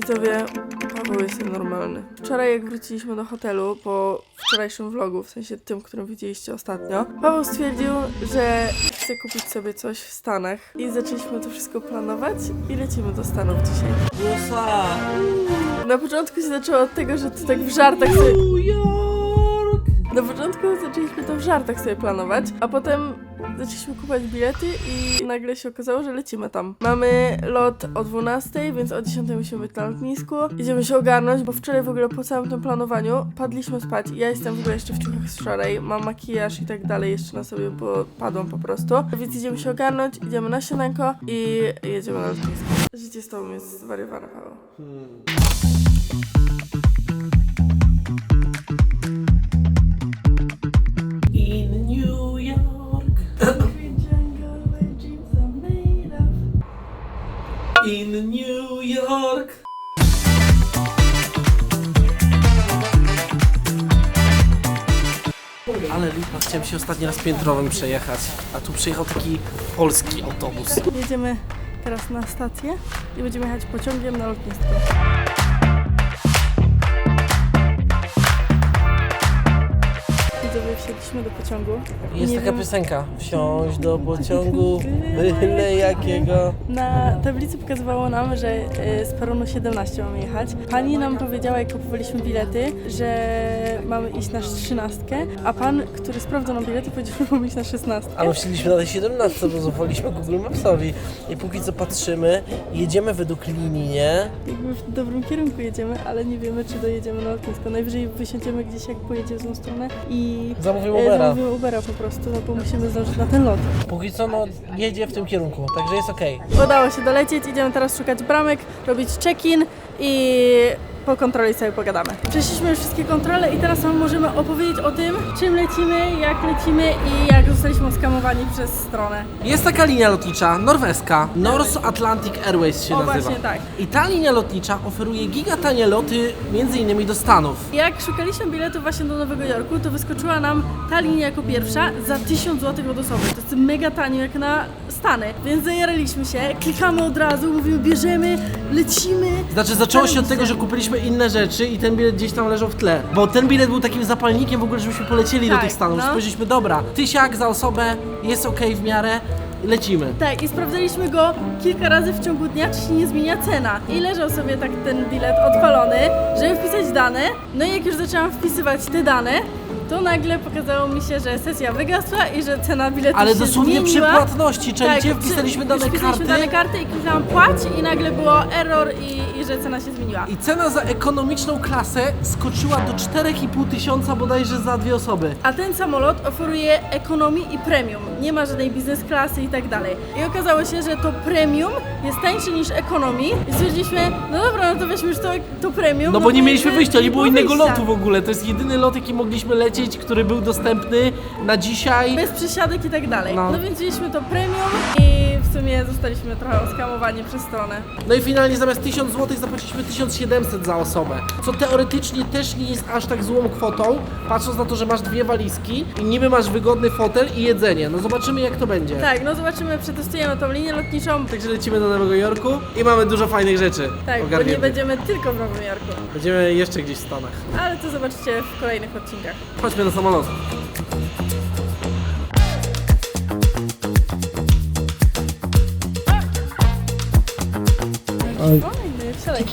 Widzowie, Paweł jest normalny. Wczoraj jak wróciliśmy do hotelu po wczorajszym vlogu, w sensie tym, którym widzieliście ostatnio, Paweł stwierdził, że chce kupić sobie coś w Stanach i zaczęliśmy to wszystko planować i lecimy do Stanów dzisiaj. USA! Na początku się zaczęło od tego, że to tak w żartach sobie... New York! Na początku zaczęliśmy to w żartach sobie planować, a potem zaczęliśmy kupować bilety i nagle się okazało, że lecimy tam. Mamy lot o 12, więc o 10 musimy być na lotnisku. Idziemy się ogarnąć, bo wczoraj w ogóle po całym tym planowaniu padliśmy spać. Ja jestem w ogóle jeszcze w ciuchach z wczoraj, mam makijaż i tak dalej jeszcze na sobie, bo padłam po prostu. Więc idziemy się ogarnąć, idziemy na śniadanko i jedziemy na lotnisko. Życie z tobą jest zwariowane, Paweł. In chciałem się ostatni raz piętrowym przejechać, a tu przyjechał taki polski autobus. Jedziemy teraz na stację i będziemy jechać pociągiem na lotnisko. Wsiedliśmy do pociągu. Jest Nie taka wiem- piosenka. Wsiąść do pociągu, byle jakiego. Na tablicy pokazywało nam, że e, z peronu 17 mamy jechać. Pani nam powiedziała, jak kupowaliśmy bilety, że mamy iść na 13, a pan, który sprawdzał nam bilety, powiedział, że mamy iść na 16. Ale wsiedliśmy na tej 17, bo zaufaliśmy Google Mapsowi. I póki co patrzymy, jedziemy według linii, nie? Jakby w dobrym kierunku jedziemy, ale nie wiemy, czy dojedziemy na lotnisko. Najwyżej wysiądziemy gdzieś, jak pojedzie w złą stronę i Zamówimy e, Ubera. zamówimy Ubera po prostu, no bo musimy zdążyć na ten lot. Póki co, no, jedzie w tym kierunku, także jest okej. Udało się dolecieć, idziemy teraz szukać bramek, robić check-in i po kontroli sobie pogadamy. Przeszliśmy już wszystkie kontrole i teraz wam możemy opowiedzieć o tym, czym lecimy, jak lecimy i jak zostaliśmy oskamowani przez stronę. Jest taka linia lotnicza norweska, North Atlantic Airways się O, nazywa. właśnie tak. I ta linia lotnicza oferuje gigatanie loty między innymi do Stanów. Jak szukaliśmy biletu właśnie do Nowego Jorku, to wyskoczyła nam ta linia jako pierwsza za 1000 zł od osoby. To jest mega tanio jak na Stany. Więc zajaraliśmy się, klikamy od razu, mówimy bierzemy, lecimy. Znaczy zaczęło się od tego, że kupiliśmy inne rzeczy i ten bilet gdzieś tam leżał w tle. Bo ten bilet był takim zapalnikiem w ogóle, żebyśmy polecieli do Tak, tych Stanów. no. Spojrzeliśmy, dobra, tysiak za osobę, jest okej w miarę, lecimy. Tak, i sprawdzaliśmy go kilka razy w ciągu dnia, czy się nie zmienia cena. I leżał sobie tak ten bilet odpalony, żeby wpisać dane. No i jak już zaczęłam wpisywać te dane, to nagle pokazało mi się, że sesja wygasła i że cena biletu Ale się dosłownie przy zmieniła. płatności, czyli Tak, gdzie przy- wpisaliśmy już dane wpisaliśmy karty. dane karty i klikałam płać i nagle było error i, i że cena się zmieniła. I cena za ekonomiczną klasę skoczyła do 4,5 tysiąca bodajże za dwie osoby. A ten samolot oferuje ekonomii i premium. Nie ma żadnej biznes klasy i tak dalej. I okazało się, że to premium jest tańsze niż ekonomii. I stwierdziliśmy, no dobra, no to weźmy już to, to premium. No bo nie mieliśmy wyjścia, nie było innego wyjścia. lotu w ogóle. To jest jedyny lot, jaki mogliśmy lecieć, który był dostępny na dzisiaj. Bez przesiadek i tak dalej. No. No. więc wzięliśmy to premium i w sumie zostaliśmy trochę oskamowani przez stronę. No i finalnie zamiast 1000 zł zapłaciliśmy 1700 za osobę. Co teoretycznie też nie jest aż tak złą kwotą, patrząc na to, że masz dwie walizki i niby masz wygodny fotel i jedzenie. No zobaczymy jak to będzie. Tak, no zobaczymy, przetestujemy tą linię lotniczą. Także lecimy do Nowego Jorku i mamy dużo fajnych rzeczy. Tak, bo nie ogarniętych. będziemy tylko w Nowym Jorku. Będziemy jeszcze gdzieś w Stanach. Ale to zobaczycie w kolejnych odcinkach. Chodźmy do samolotu.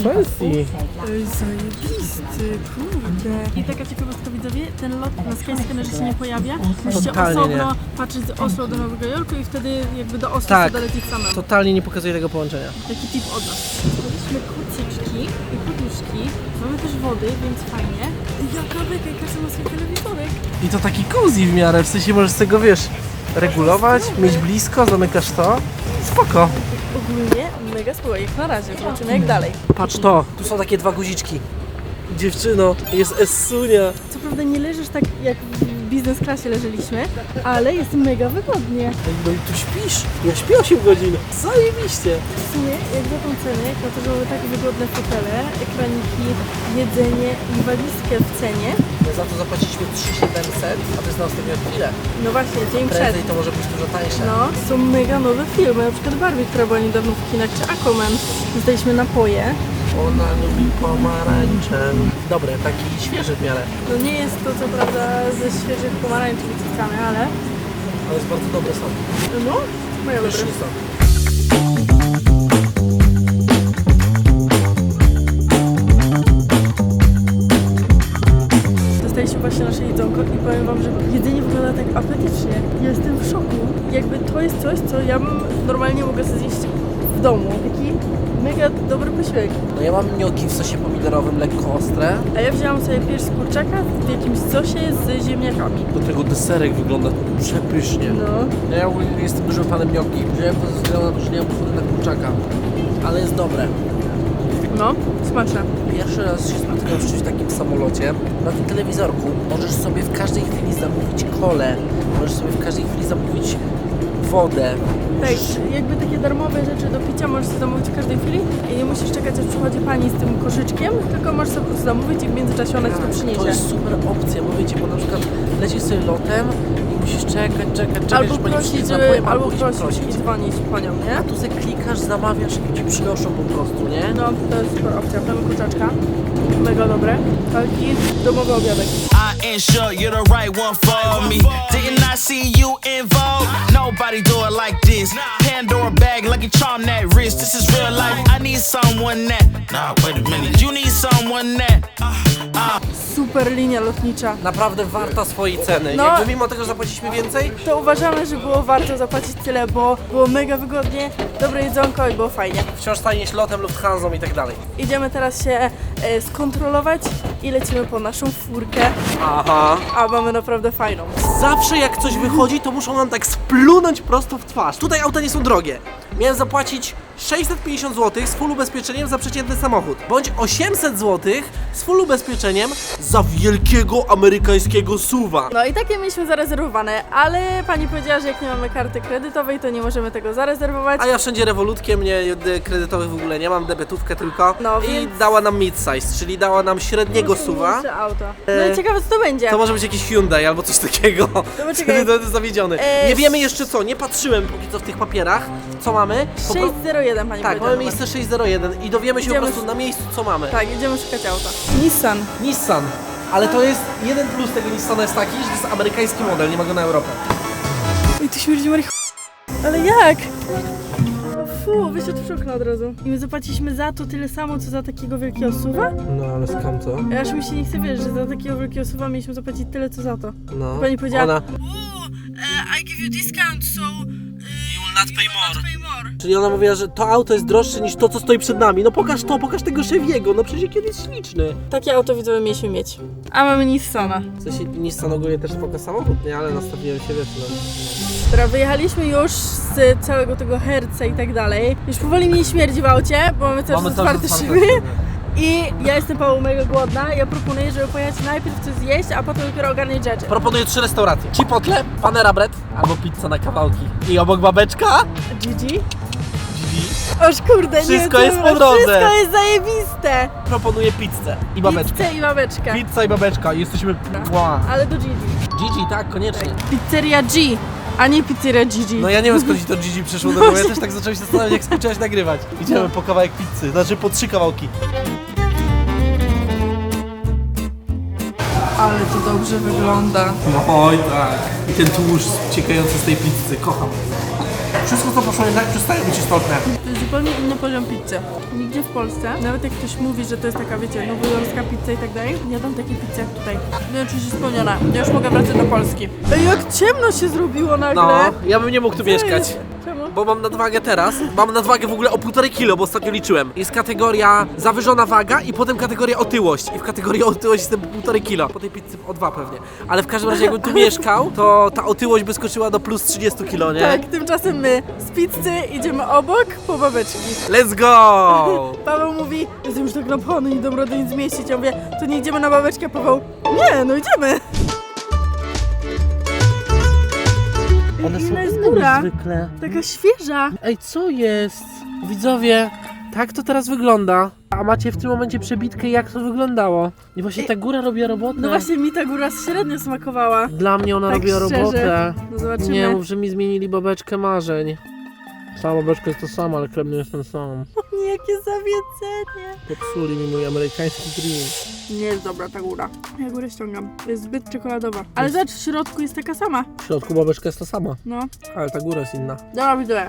Fancy. Ej, zajebisty, kurde. I taka ciekawostka widzowie, ten lot na Skyscannerze się nie pojawia. Musicie Totalnie osobno nie. patrzeć z Oslo do Nowego Jorku i wtedy jakby do Oslo Tak. tak. dolecieć samemu. Totalnie nie pokazuje tego połączenia. Taki tip od nas. Zrobiliśmy kocyczki i poduszki. Mamy też wody, więc fajnie. Jaka beka, każdy ma swój telewizorek. I to taki cozy w miarę, w sensie możesz tego, wiesz, regulować, mieć blisko, zamykasz to. Spoko. Ogólnie mega spółka, jak na razie. Zobaczymy jak dalej. Patrz to, tu są takie dwa guziczki. Dziewczyno, jest Essunia. Co prawda nie leżysz tak jak w biznes klasie leżeliśmy, ale jest mega wygodnie. Ej, No i tu śpisz. Ja śpię 8 godzin. Zajebiście. W sumie, jak za tą cenę, jak na to, że mamy tak wygodne fotele, ekraniki, jedzenie i walizkę w cenie, Za to zapłaciliśmy 3700, a to jest na ostatnią chwilę. no właśnie, dzień przed. Prędzej to może być dużo tańsze. No, są mega nowe filmy, na przykład Barbie, która była niedawno w kinach, czy Aquaman. Zdaliśmy napoje, Ona lubi pomarańcze. Dobre, taki świeży w miarę. No nie jest to co prawda ze świeżych pomarańczy wyciskane, ale Ale jest bardzo dobry sok. no, moja dobre. Pyszny sok. Dostaliśmy właśnie nasze jedzonko i powiem wam, że jedzenie wygląda tak apetycznie. Ja jestem w szoku. Jakby to jest coś, co ja bym normalnie mogła sobie zjeść domu. Taki mega dobry posiłek. No ja mam gnocchi w sosie pomidorowym, lekko ostre. A ja wzięłam sobie pierś z kurczaka w jakimś sosie z ziemniakami. Do tego deserek wygląda przepysznie. No. Ja ogólnie jestem dużym fanem gnocchi. Wziąłem to ze względu na to, że nie mam ochoty na kurczaka. Ale jest dobre. No, smaczne. Pierwszy raz się spotkałem z czymś takim w samolocie. Na tym telewizorku możesz sobie w każdej chwili zamówić kolę. Możesz sobie w każdej chwili zamówić wodę. Tak, jakby takie darmowe rzeczy do picia możesz sobie zamówić w każdej chwili i nie musisz czekać aż przychodzi pani z tym koszyczkiem, tylko możesz sobie po prostu zamówić i w międzyczasie ona ci to Tak, przyniesie. To jest super opcja, mówię ci, bo na przykład lecisz sobie lotem i musisz czekać, czekać, czekać, Albo pani prosić, żeby, napojem, albo iść prosić i dzwonić po nią, nie? A tu se klikasz, zamawiasz i ci przynoszą po prostu, nie? No, to jest super opcja. Mamy kurczaczka. Mega dobre. Taki domowy obiadek. I ensure you're the right one for me. Didn't I see you in Vogue? Nobody do it like this. Pandora bag, lucky charm that wrist. This is real life. I need someone that. Nah, wait a minute. You need someone that. Uh, Super linia lotnicza. Naprawdę warta swojej ceny. No. Jakby mimo tego, że zapłaciliśmy więcej, To uważamy, że było warto zapłacić tyle, bo było mega wygodnie, dobre jedzonko i było fajnie. wciąż taniej niż lotem, Lufthansą i tak dalej. Idziemy teraz się e, skontrolować i lecimy po naszą furkę, Aha. a mamy naprawdę fajną. Zawsze jak coś wychodzi, to muszą nam tak splunąć prosto w twarz. Tutaj auta nie są drogie. Miałem zapłacić 650 zł z full ubezpieczeniem za przeciętny samochód, bądź 800 zł z full ubezpieczeniem za wielkiego amerykańskiego suwa. No i takie mieliśmy zarezerwowane, ale pani powiedziała, że jak nie mamy karty kredytowej, to nie możemy tego zarezerwować. A ja wszędzie rewolutkiem, nie kredytowych w ogóle nie mam, debetówkę tylko. No, I więc- dała nam mid-size, czyli dała nam średniego suwa. Mniejsze auto. E, No i ciekawe co to będzie. To może być jakiś Hyundai albo coś takiego. poczekaj. Wtedy będę zawiedziony. E, Nie wiemy jeszcze co, nie patrzyłem póki co w tych papierach, co mamy. Po pro- 601 pani Tak, mamy miejsce 601 i dowiemy się Idziemy po prostu na miejscu co mamy. Tak, idziemy szukać auta. Nissan. Nissan. Ale to jest jeden plus tego Nissana jest taki, że to jest amerykański model, nie ma go na Europę. I tu śmierdzi marihuana. Ale jak? O Fu, wyszedł w okno od razu. I my zapłaciliśmy za to tyle samo, co za takiego wielkiego suwa? No ale skam to? Aż mi się nie chce wierzyć, że za takiego wielkiego suwa mieliśmy zapłacić tyle, co za to. No. Pani powiedziała- Ona... I give you discount, so... Not pay more. Czyli ona mówiła, że to auto jest droższe niż to, co stoi przed nami. No pokaż to, pokaż tego Chevy'ego, no przecież jaki on jest śliczny. Takie auto widzowie mieliśmy mieć. A mamy Nissana. W sensie Nissan ogólnie też spoko samochód, nie? Ale nastawiłem się, wiesz, no. Dobra, wyjechaliśmy już z całego tego herca i tak dalej. Już powoli mi śmierdzi w aucie, bo mamy też otwarte szyby. I ja jestem Paweł mega głodna. Ja proponuję, żeby pojechać najpierw coś zjeść, a potem dopiero ogarniać rzeczy. Proponuję trzy restauracje. Chipotle, Panera Bread albo pizza na kawałki. I obok babeczka Gigi? Oż kurde, nie Wszystko wiem, jest po drodze. Wszystko jest zajebiste. proponuję pizzę i babeczkę. Pizzę i babeczkę. Pizza i babeczka, jesteśmy... Wow. Ale do Gigi. Gigi, tak, koniecznie. Pizzeria G, a nie pizzeria Gigi. No ja nie wiem skąd ci to Gigi przyszło do głowy, ja też tak zacząłem się zastanawiać jak skończyłaś nagrywać. Idziemy po kawałek pizzy, znaczy po trzy kawałki. Ale to dobrze wygląda. No oj tak. I ten tłuszcz ciekający z tej pizzy, kocham. Wszystko co poszło jednak przestaje być istotne. To jest zupełnie inny poziom pizzy. Nigdzie w Polsce, nawet jak ktoś mówi, że to jest taka, wiecie, nowojorska pizza i tak dalej, nie dam takiej pizzy jak tutaj. No oczywiście spełniona. Ja już mogę wracać do Polski. Ej, jak ciemno się zrobiło nagle. No, ja bym nie mógł tu mieszkać. Czemu? Bo mam nadwagę teraz, mam nadwagę w ogóle o półtorej kilo, bo ostatnio liczyłem. Jest kategoria zawyżona waga i potem kategoria otyłość. I w kategorii otyłość jestem półtorej kilo. Po tej pizzy o dwa pewnie. Ale w każdym razie jakbym tu mieszkał, to ta otyłość by skoczyła do plus 30 kilo, nie? Tak, tymczasem my z pizzy idziemy obok po babeczki. Let's go! Paweł mówi, jestem już tak napchany, nie dam rady nic zmieścić. Ja mówię, to nie idziemy na babeczkę, Paweł. Nie, no idziemy. One Inna jest góra. zwykle. Taka świeża. Ej, co jest? Widzowie, tak to teraz wygląda. A macie w tym momencie przebitkę, jak to wyglądało. I właśnie ta góra robiła robotę. No właśnie mi ta góra średnio smakowała. Dla mnie ona Tak robiła szczerze. robotę. No zobaczymy. Nie mów, że mi zmienili babeczkę marzeń. Sama beczka jest to sama, ale chleb nie jest ten sam. Jakie zawiedzenie. Popsuli mi mój amerykański dream. Nie jest dobra ta góra. Ja górę ściągam. Jest zbyt czekoladowa. Ale zobacz, w środku jest taka sama. W środku babeczka jest ta sama, No. ale ta góra jest inna. Dobra, widzę.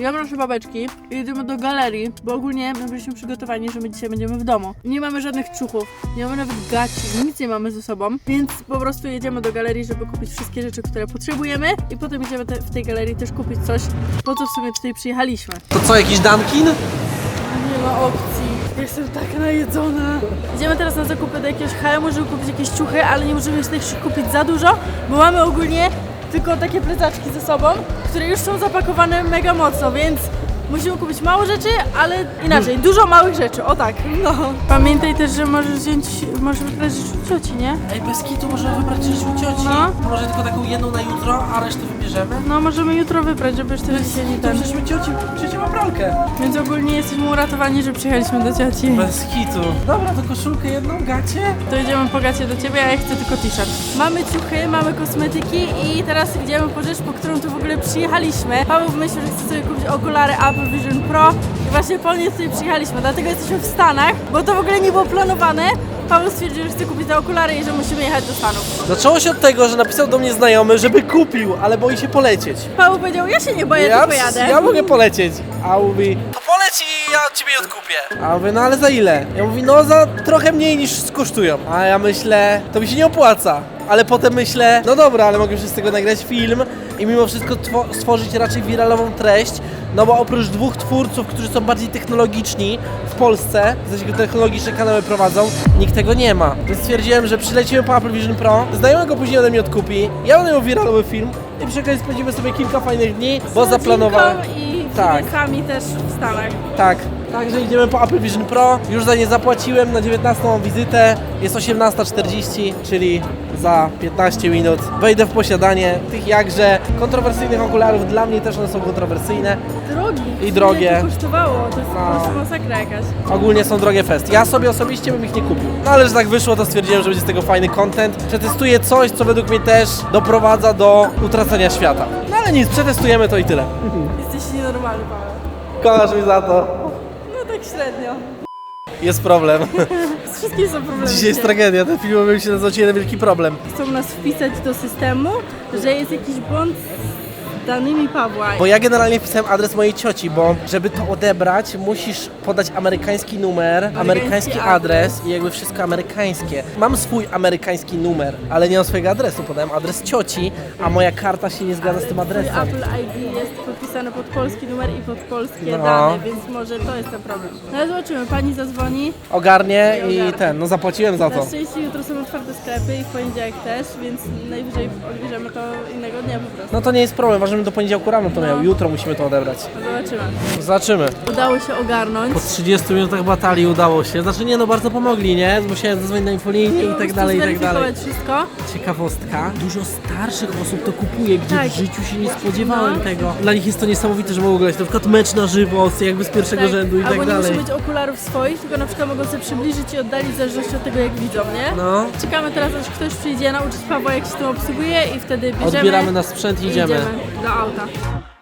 Ja proszę babeczki i jedziemy do galerii, bo ogólnie my byliśmy przygotowani, że my dzisiaj będziemy w domu. Nie mamy żadnych ciuchów, nie mamy nawet gaci, nic nie mamy ze sobą, więc po prostu jedziemy do galerii, żeby kupić wszystkie rzeczy, które potrzebujemy i potem jedziemy te, w tej galerii też kupić coś, po co w sumie tutaj przyjechaliśmy. To co, jakiś Dunkin? Nie ma opcji. Jestem tak najedzona. Idziemy teraz na zakupy do jakiegoś HM, żeby kupić jakieś ciuchy, ale nie możemy też kupić za dużo, bo mamy ogólnie tylko takie plecaczki ze sobą, które już są zapakowane mega mocno, więc musimy kupić mało rzeczy, ale inaczej, dużo małych rzeczy, o tak. No. Pamiętaj też, że możesz wziąć, możesz wybrać rzeczy u cioci, nie? Ej, bez kitu możemy wybrać rzecz u cioci. No. Może tylko taką jedną na jutro, a resztę wybierzemy? No, możemy jutro wybrać, żeby już też dzisiaj nie To ten. przecież my cioci, cioci ma pralkę. Więc ogólnie jesteśmy uratowani, że przyjechaliśmy do cioci. Bez kitu. Dobra, to koszulkę jedną, gacie. To idziemy po gacie do ciebie, a ja chcę tylko t-shirt. Mamy ciuchy, mamy kosmetyki i teraz idziemy po rzecz, po którą tu w ogóle przyjechaliśmy. Paweł wymyślił, że chce sobie kupić okulary Apple Vision Pro i właśnie po nie tutaj przyjechaliśmy, dlatego jesteśmy w Stanach, bo to w ogóle nie było planowane. Paweł stwierdził, że chce kupić te okulary i że musimy jechać do Stanów. Zaczęło się od tego, że napisał do mnie znajomy, żeby kupił, ale boi się polecieć. Paweł powiedział, ja się nie boję, ja, pojadę. ja mogę polecieć. A mówi, to poleć i ja od ciebie odkupię. A on mówi, no ale za ile? Ja mówi, no za trochę mniej niż kosztują. A ja myślę, to mi się nie opłaca. Ale potem myślę, no dobra, ale mogę już z tego nagrać film i mimo wszystko two- stworzyć raczej wiralową treść, no bo oprócz dwóch twórców, którzy są bardziej technologiczni w Polsce, w sensie technologiczne kanały prowadzą, nikt tego nie ma. Więc stwierdziłem, że przylecimy po Apple Vision Pro, znajomy go później ode mnie odkupi, ja będę miał wiralowy film i przy okazji spędzimy sobie kilka fajnych dni, bo zaplanowałem... i Tak. też w Stanach. Tak. Także idziemy po Apple Vision Pro. Już za nie zapłaciłem, na 19 mam wizytę. Jest 18.40, czyli za 15 minut wejdę w posiadanie tych jakże kontrowersyjnych okularów. Dla mnie też one są kontrowersyjne. Drogi. I drogie. To kosztowało? To jest No. po prostu masakra jakaś. Ogólnie są drogie fest. Ja sobie osobiście bym ich nie kupił. No ale że tak wyszło, to stwierdziłem, że będzie z tego fajny content. Przetestuję coś, co według mnie też doprowadza do utracenia świata. No ale nic, przetestujemy to i tyle. Jesteś nienormalny, Paweł. Kochasz mi za to. Jest problem. Z wszystkim są problemy. Dzisiaj jest tragedia. Ten film się nazywać jeden wielki problem. Chcą nas wpisać do systemu, że jest jakiś błąd danymi Pawła. Bo ja generalnie wpisałem adres mojej cioci, bo żeby to odebrać, musisz podać amerykański numer, amerykański adres i jakby wszystko amerykańskie. Mam swój amerykański numer, ale nie mam swojego adresu. Podałem adres cioci, a moja karta się nie zgadza z tym adresem. Apple ID jest podpisany pod polski numer i pod polskie No. dane, więc może to jest ten problem. No ale zobaczymy, pani zadzwoni. Ogarnie i ten, no zapłaciłem za to. Na szczęście jutro są otwarte sklepy i w poniedziałek też, więc najwyżej odbierzemy to innego dnia po prostu. No to nie jest problem, ważne, do poniedziałku rano to miał. Jutro musimy to odebrać. No zobaczymy. Zobaczymy. Udało się ogarnąć. Po 30 minutach batalii udało się. Znaczy nie, no bardzo pomogli, nie? Musiałem zadzwonić na infolinię i tak dalej, i tak dalej. Wszystko. Ciekawostka, dużo starszych osób to kupuje, gdzie Tak. w życiu się nie spodziewałem No. tego. Dla nich jest to niesamowite, że mogą grać na przykład mecz na żywo, jakby z pierwszego Tak, rzędu i Albo tak nie dalej. musi być okularów swoich, tylko na przykład mogą sobie przybliżyć i oddalić w zależności od tego jak widzą, nie? No, Czekamy teraz aż ktoś przyjdzie nauczyć Pawła jak się tym obsługuje i wtedy bierzemy odbieramy na sprzęt i i idziemy. Do auta.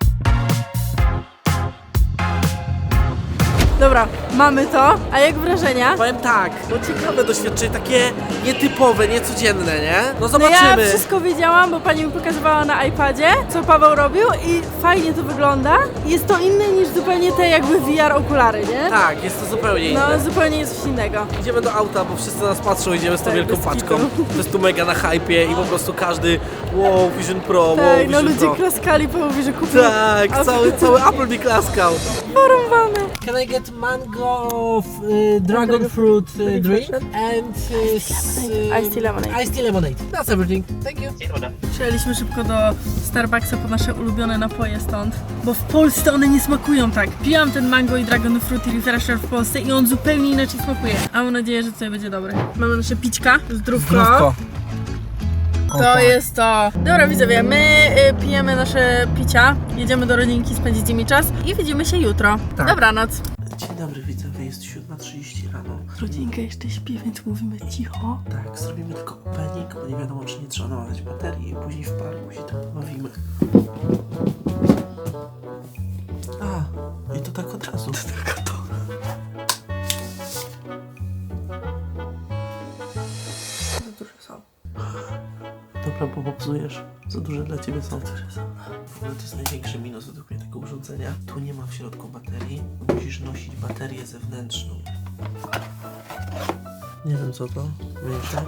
Dobra, mamy to. A jak wrażenia? Powiem tak, no ciekawe doświadczenie, takie nietypowe, niecodzienne, nie? No No zobaczymy. ja wszystko wiedziałam, bo pani mi pokazywała na iPadzie, co Paweł robił i fajnie to wygląda. Jest to inne niż zupełnie te jakby VR okulary, nie? Tak, jest to zupełnie inne. No zupełnie jest coś innego. Idziemy do auta, bo wszyscy nas patrzą, idziemy z tą Tak, wielką paczką. To jest tu mega na hypie i po prostu każdy wow, Vision Pro, wow, Tak, no Vision ludzie Pro. klaskali, Paweł mówi, że kupił Tak, cały, cały Apple mi klaskał. porąbane. Can I get mango, uh, dragon fruit uh, drink and uh, s- uh, Iced tea lemonade. Iced tea lemonade. That's everything. Thank you. Przyjechaliśmy szybko do Starbucksa po nasze ulubione napoje stąd, bo w Polsce one nie smakują tak. Piłam ten mango i dragon fruit i refresher w Polsce i on zupełnie inaczej smakuje. A mam nadzieję, że tutaj będzie dobry. Mamy nasze pićka, zdrówko. Zdrówko. To jest to. Dobra widzowie, my y, pijemy nasze picia, jedziemy do rodzinki spędzić z nimi czas i widzimy się jutro. Tak. Dobranoc. Dobry widzowie, jest 7.30 rano. Rodzinka jeszcze śpi, więc mówimy cicho. Tak, zrobimy tylko opening, bo nie wiadomo czy nie trzeba naładować baterii i później w parku się bawimy. Popsujesz. Za duże dla ciebie są. W ogóle to jest największy minus według mnie tego urządzenia. Tu nie ma w środku baterii. Musisz nosić baterię zewnętrzną. Nie wiem co to. Mniejsze.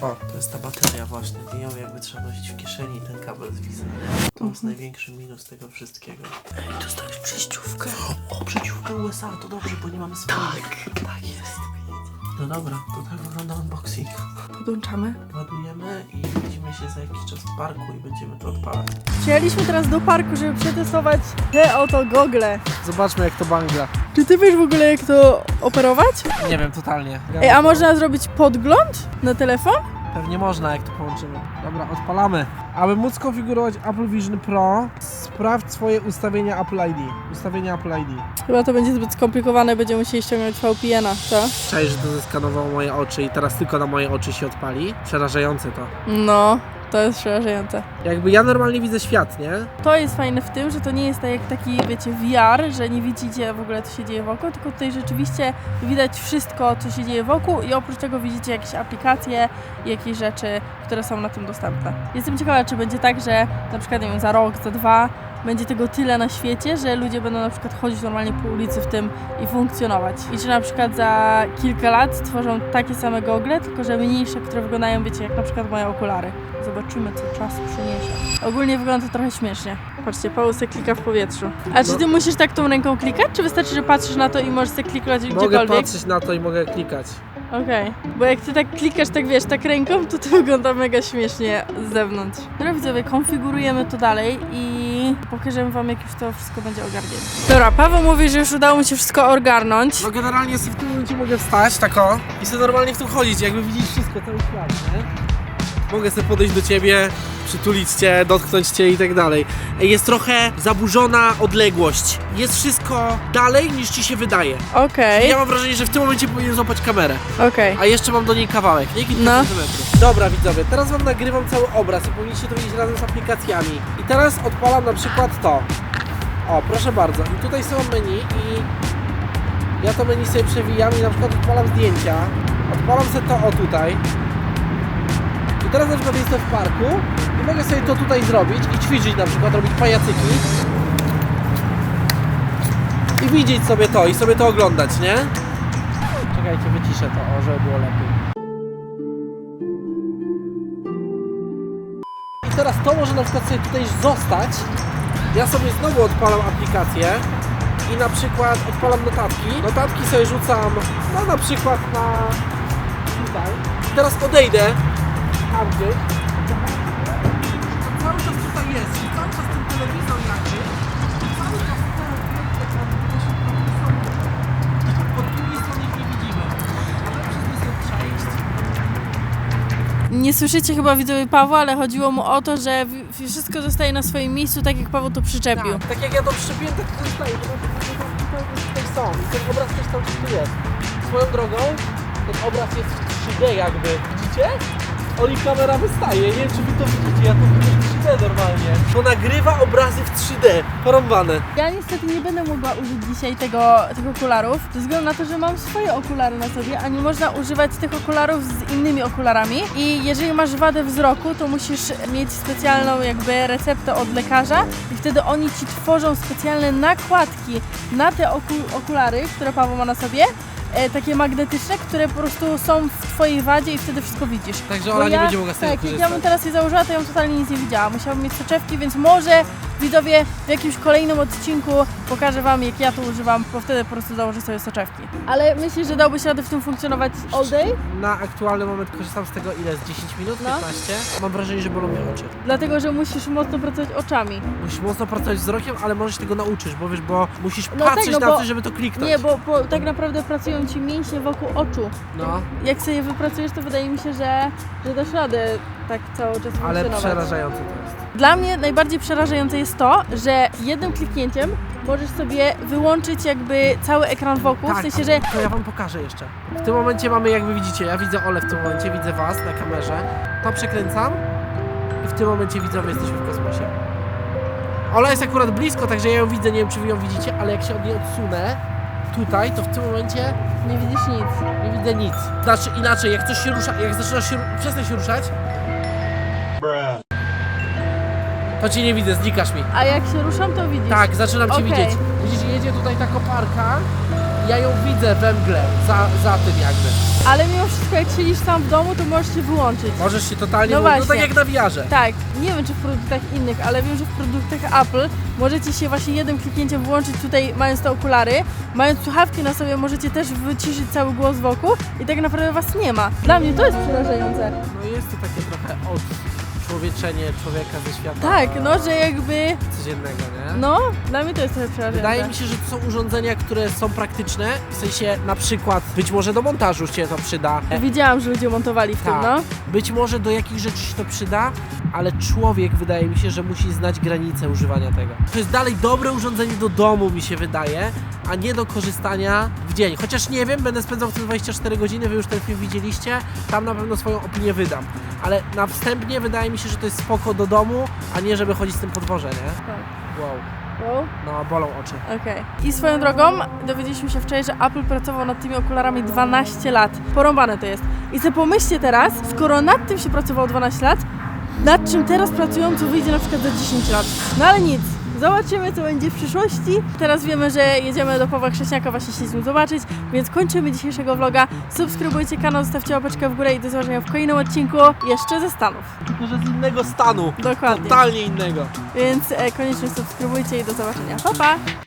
O, to jest ta bateria właśnie. I ją jakby trzeba nosić w kieszeni ten kabel zwisa. To jest największy minus tego wszystkiego. Ej, dostałeś przejściówkę. O, przejściówkę USA, to dobrze, bo nie mamy swoich. Tak, tak jest. No dobra, to tak wygląda unboxing. Podłączamy. Ładujemy i się za jakiś czas w parku i będziemy to odpalać. Przyjechaliśmy teraz do parku, żeby przetestować te oto gogle. Zobaczmy jak to bangla. Czy ty wiesz w ogóle jak to operować? Nie wiem, totalnie. Ej, a można zrobić podgląd na telefon? Pewnie można, jak to połączymy. Dobra, odpalamy. Aby móc konfigurować Apple Vision Pro, sprawdź swoje ustawienia Apple ID. Ustawienia Apple ID. Chyba to będzie zbyt skomplikowane, będziemy musieli ściągnąć VPN-a, co? Cześć, że to zeskanowało moje oczy i teraz tylko na moje oczy się odpali. Przerażające to. No, to jest przerażające. Jakby ja normalnie widzę świat, nie? To jest fajne w tym, że to nie jest tak jak taki, wiecie, VR, że nie widzicie w ogóle, co się dzieje wokół, tylko tutaj rzeczywiście widać wszystko, co się dzieje wokół i oprócz tego widzicie jakieś aplikacje i jakieś rzeczy, które są na tym dostępne. Jestem ciekawa, czy będzie tak, że na przykład, nie wiem, za rok, za dwa będzie tego tyle na świecie, że ludzie będą na przykład chodzić normalnie po ulicy w tym i funkcjonować. I czy na przykład za kilka lat stworzą takie same gogle, tylko że mniejsze, które wyglądają, wiecie, jak na przykład moje okulary. Zobaczymy, co czas przyniesie. Ogólnie wygląda to trochę śmiesznie. Patrzcie, Paweł se klika w powietrzu. A czy ty musisz tak tą ręką klikać, czy wystarczy, że patrzysz na to i możesz se klikać Mogę gdziekolwiek? patrzeć na to i mogę klikać. Okej, bo jak ty tak klikasz, tak wiesz, tak ręką, to to wygląda mega śmiesznie z zewnątrz. Dobra widzowie, konfigurujemy to dalej i pokażemy wam, jak już to wszystko będzie ogarnięte. Dobra, Paweł mówi, że już udało mu się wszystko ogarnąć. No generalnie sobie w tym momencie mogę wstać, tak o, i sobie normalnie w tym chodzić, jakby widzisz wszystko, cały świat, nie? Mogę sobie podejść do ciebie, przytulić cię, dotknąć cię i tak dalej. Jest trochę zaburzona odległość. Jest wszystko dalej niż ci się wydaje. Okej, Ja mam wrażenie, że w tym momencie powinien złapać kamerę. okej. A jeszcze mam do niej kawałek, nie kilka No. centymetrów. Dobra widzowie, teraz wam nagrywam cały obraz i powinniście to widzieć razem z aplikacjami. I teraz odpalam na przykład to. O, proszę bardzo. I tutaj są menu i ja to menu sobie przewijam i na przykład odpalam zdjęcia. Odpalam sobie to o tutaj. Teraz na przykład jestem w parku i mogę sobie to tutaj zrobić i ćwiczyć na przykład, robić pajacyki. I widzieć sobie to i sobie to oglądać, nie? Czekajcie, wyciszę to, o, żeby było lepiej. I teraz to może na przykład sobie tutaj zostać. Ja sobie znowu odpalam aplikację i na przykład odpalam notatki. Notatki sobie rzucam, no na przykład na tutaj. I teraz odejdę To cały czas tutaj jest i cały czas ten telewizor. Cały czas te są. Od drugiej strony ich nie widzimy. Ale przez nie sobie przejść. Nie słyszycie chyba widzowie Pawła, ale chodziło mu o to, że w- wszystko zostaje na swoim miejscu, tak jak Paweł to przyczepił. Tak, tak jak ja to przyczepiłem, tak to zostaje. To znaczy, że tutaj, tutaj są. I ten obraz też tam tu jest. Swoją drogą, ten obraz jest w 3D jakby. Widzicie? On i kamera wystaje. Nie wiem, czy wy to widzicie. Ja to widzę w 3D normalnie. To nagrywa obrazy w 3D. Porąbane. Ja niestety nie będę mogła użyć dzisiaj tego, tych okularów, ze względu na to, że mam swoje okulary na sobie, a nie można używać tych okularów z innymi okularami. I jeżeli masz wadę wzroku, to musisz mieć specjalną jakby receptę od lekarza i wtedy oni ci tworzą specjalne nakładki na te oku- okulary, które Paweł ma na sobie. E, takie magnetyczne, które po prostu są w twojej wadzie i wtedy wszystko widzisz. Także Bo ona nie będzie mogła z tego Tak, jak ja korzystać. bym teraz je założyła, to ja bym totalnie nic nie widziała. Musiałabym mieć soczewki, więc może widzowie w jakimś kolejnym odcinku pokażę wam jak ja to używam, bo wtedy po prostu założę sobie soczewki. Ale myślisz, że dałbyś radę w tym funkcjonować all day? Na aktualny moment korzystam z tego ile? Z 10 minut? No. 15? Mam wrażenie, że bolą mnie oczy. Dlatego, że musisz mocno pracować oczami. Musisz mocno pracować wzrokiem, ale możesz tego nauczyć, bo wiesz, bo musisz No tak, patrzeć no na bo- coś, żeby to kliknąć. Nie, bo, bo tak naprawdę pracują ci mięśnie wokół oczu. No, Jak sobie je wypracujesz, to wydaje mi się, że, że dasz radę tak cały czas ale funkcjonować. przerażające to jest. Dla mnie najbardziej przerażające jest to, że jednym kliknięciem możesz sobie wyłączyć jakby cały ekran wokół, w sensie, że to ja wam pokażę jeszcze. W tym momencie mamy, jak wy widzicie, ja widzę Ole w tym momencie, widzę was na kamerze. To przekręcam i w tym momencie widzowie jesteśmy w kosmosie. Ola jest akurat blisko, także ja ją widzę, nie wiem czy wy ją widzicie, ale jak się od niej odsunę tutaj, to w tym momencie nie widzisz nic. nie widzę nic. Znaczy inaczej, jak coś się rusza, jak zaczynasz się, ru- przestań się ruszać To cię nie widzę, znikasz mi. A jak się ruszam, to widzisz. Tak, zaczynam cię Okej. widzieć. Widzisz, jedzie tutaj ta koparka. Ja ją widzę we mgle, za, za tym jakby. Ale mimo wszystko, jak siedzisz sam w domu, to możesz się wyłączyć. Możesz się totalnie... No No, no tak właśnie. jak na wiarze. Tak, nie wiem czy w produktach innych, ale wiem, że w produktach Apple możecie się właśnie jednym kliknięciem włączyć tutaj mając te okulary, mając słuchawki na sobie możecie też wyciszyć cały głos wokół i tak naprawdę was nie ma. Dla mnie to jest przerażające. No jest to takie trochę odczłowieczenie człowieka ze świata Tak, no że jakby, codziennego, nie? no dla mnie to jest trochę przerażające. Wydaje mi się, że to są urządzenia, które są praktyczne, w sensie na przykład być może do montażu się to przyda. Widziałam, że ludzie montowali w tym, Tak. no. Być może do jakich rzeczy się to przyda, ale człowiek wydaje mi się, że musi znać granice używania tego. To jest dalej dobre urządzenie do domu, mi się wydaje, a nie do korzystania w dzień. Chociaż nie wiem, będę spędzał w tym 24 godziny, wy już ten film widzieliście, tam na pewno swoją opinię wydam. Ale na wstępnie wydaje mi się, że to jest spoko do domu, a nie żeby chodzić z tym po dworze, nie? Tak. Wow, Wow. no bolą oczy. Okej. I swoją drogą dowiedzieliśmy się wczoraj, że Apple pracował nad tymi okularami 12 lat. Porąbane to jest. I co pomyślcie teraz, skoro nad tym się pracowało 12 lat, nad czym teraz pracują, co wyjdzie na przykład za 10 lat. No ale nic. Zobaczymy, co będzie w przyszłości. Teraz wiemy, że jedziemy do Pawła Krześniaka właśnie się z nim zobaczyć, więc kończymy dzisiejszego vloga. Subskrybujcie kanał, zostawcie łapeczkę w górę i do zobaczenia w kolejnym odcinku jeszcze ze Stanów. Tylko, że z innego stanu. Dokładnie. Totalnie innego. Więc e, koniecznie subskrybujcie i do zobaczenia. Pa, pa!